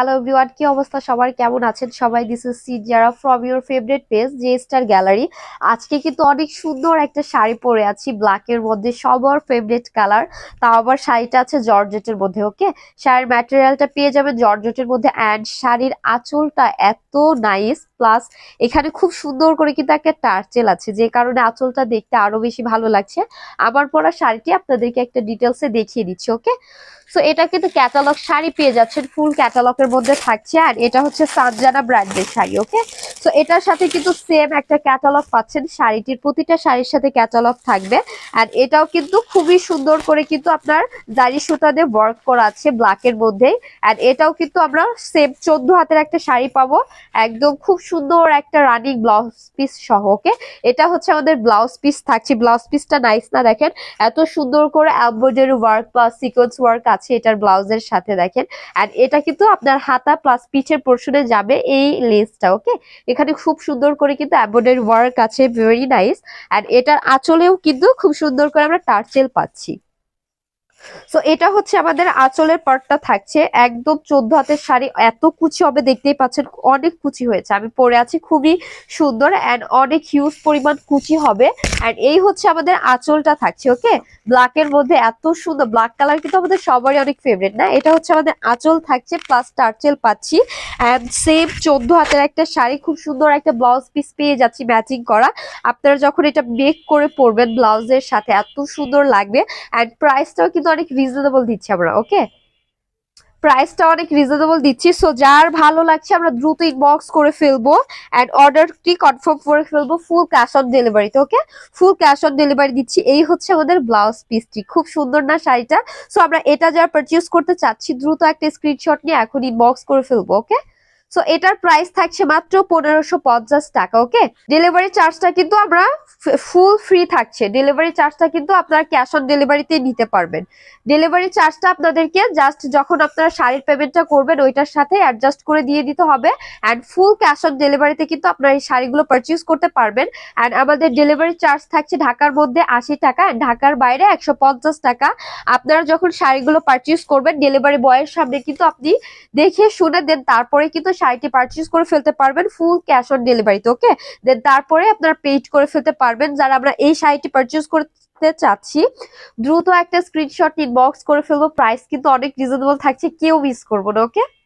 Hello everyone কি অবস্থা? সবার কেমন আছেন? সবাই দিস ইজ সি যারা from your favourite page J star gallery আজকে কিন্তু অনেক সুন্দর একটা শাড়ি পরে আছি ব্ল্যাকের মধ্যে সবার ফেভারিট কালার তাও আবার শাড়িটা আছে জর্জেটের মধ্যে ওকে শাড়ির ম্যাটেরিয়ালটা পেয়ে যাবেন জর্জেটের মধ্যে। অ্যান্ড শাড়ির আঁচলটা এত নাইস প্লাস এখানে খুব সুন্দর করে কিন্তু একটা টার্চেল আছে, যে কারণে আঁচলটা দেখতে আরও বেশি ভালো লাগছে। আমার পরা শাড়িটি আপনাদেরকে একটা ডিটেলসে দেখিয়ে দিচ্ছি ওকে সো এটা কিন্তু ক্যাটালগ শাড়ি পেয়ে যাচ্ছেন ফুল ক্যাটালগের মধ্যে থাকছে আর এটা হচ্ছে সানজানা ব্র্যান্ডের শাড়ি ওকে সো এটার সাথে কিন্তু সেম একটা ক্যাটালগ পাচ্ছেন। শাড়িটির প্রতিটা শাড়ির সাথে ক্যাটালগ থাকবে। আর এটাও কিন্তু খুবই সুন্দর করে কিন্তু আপনার দাড়ি সুতা দিয়ে ওয়ার্ক করা আছে ব্ল্যাকের মধ্যেই। আর এটাও কিন্তু আমরা সেম চোদ্দ হাতের একটা শাড়ি পাবো। একদম খুব সুন্দর একটা রানিং ব্লাউজ পিস সহ ওকে এটা হচ্ছে আমাদের ব্লাউজ পিস থাকছে। ব্লাউজ পিসটা নাইস না, দেখেন? এত সুন্দর করে embroidery work plus sequence work আছে এটার ব্লাউজের সাথে, দেখেন? অ্যান্ড এটা কিন্তু আপনার হাতা প্লাস পিঠের পোর্শনে যাবে এই লেসটা ওকে এখানে খুব সুন্দর করে কিন্তু এমব্রয়ডারি ওয়ার্ক আছে ভেরি নাইস অ্যান্ড এটার আঁচলেও কিন্তু খুব সুন্দর করে আমরা টার্চেল পাচ্ছি। সো এটা হচ্ছে আমাদের আঁচলের পার্টটা থাকছে। একদম চোদ্দ হাতের শাড়ি, এত কুচি হবে, দেখতেই পাচ্ছেন, অনেক কুচি হয়েছে। আমি পরে আছি, খুবই সুন্দর অ্যান্ড অনেক হিউজ পরিমাণ কুচি হবে। অ্যান্ড এই হচ্ছে আমাদের আঁচলটা থাকছে ওকে ব্ল্যাকের মধ্যে এত সুন্দর ব্ল্যাক কালার কিন্তু আমাদের সবারই অনেক ফেভারিট না? এটা হচ্ছে আমাদের আঁচল থাকছে প্লাস টার্চেল পাচ্ছি। অ্যান্ড সেম চোদ্দ হাতের একটা শাড়ি, খুব সুন্দর একটা ব্লাউজ পিস পেয়ে যাচ্ছি ম্যাচিং করা। আপনারা যখন এটা মেক করে পরবেন ব্লাউজের সাথে, এত সুন্দর লাগবে। অ্যান্ড প্রাইসটাও কিন্তু অনেক রিজনেবল দিচ্ছি আমরা ওকে প্রাইসটা অনেক রিজনেবল দিচ্ছি সো যার ভালো লাগছে আমরা দ্রুত ইনবক্স করে ফেলব অ্যান্ড অর্ডারটি কনফার্ম করে ফেলব? ফুল ক্যাশ অন ডেলিভারিতে okay full cash on delivery দিচ্ছি, এই হচ্ছে আমাদের ব্লাউজ পিসটি খুব সুন্দর না শাড়িটা? সো আমরা এটা যারা পারচেস করতে চাচ্ছি, দ্রুত একটা স্ক্রিনশট নিয়ে এখন ইনবক্স করে ফেলব ওকে সো এটার প্রাইস থাকছে মাত্র পনেরোশো পঞ্চাশ টাকা ওকে ডেলিভারি চার্জটা কিন্তু আমরা ফুল ফ্রি থাকছে। ডেলিভারি চার্জটা কিন্তু আপনারা ক্যাশ অন ডেলিভারিতে নিতে পারবেন। ডেলিভারি চার্জটা আপনাদেরকে জাস্ট যখন আপনারা শাড়ির পেমেন্টটা করবেন, ওইটার সাথে অ্যাডজাস্ট করে দিয়ে দিতে হবে। অ্যান্ড ফুল ক্যাশ অন ডেলিভারিতে কিন্তু আপনারা এই শাড়িগুলো পারচেস করতে পারবেন। অ্যান্ড আমাদের ডেলিভারি চার্জ থাকছে ঢাকার মধ্যে আশি টাকা। And ঢাকার বাইরে একশো পঞ্চাশ টাকা। আপনারা যখন শাড়িগুলো পারচেস করবেন ডেলিভারি বয়ের সামনে কিন্তু আপনি দেখে শুনে দেন। তারপরে কিন্তু শাড়িটি পারচেস করে ফেলতে পারবেন ফুল ক্যাশ অন ডেলিভারিতে ওকে দেন তারপরে আপনারা পেইড করে ফেলতে পারবেন, যারা আমরা এই শাড়িটি পারচেস করতে চাচ্ছি, দ্রুত একটা স্ক্রিনশট ইনবক্স করে ফেলব প্রাইস কিন্তু অনেক রিজনেবল থাকছে, কেউ মিস করব না ওকে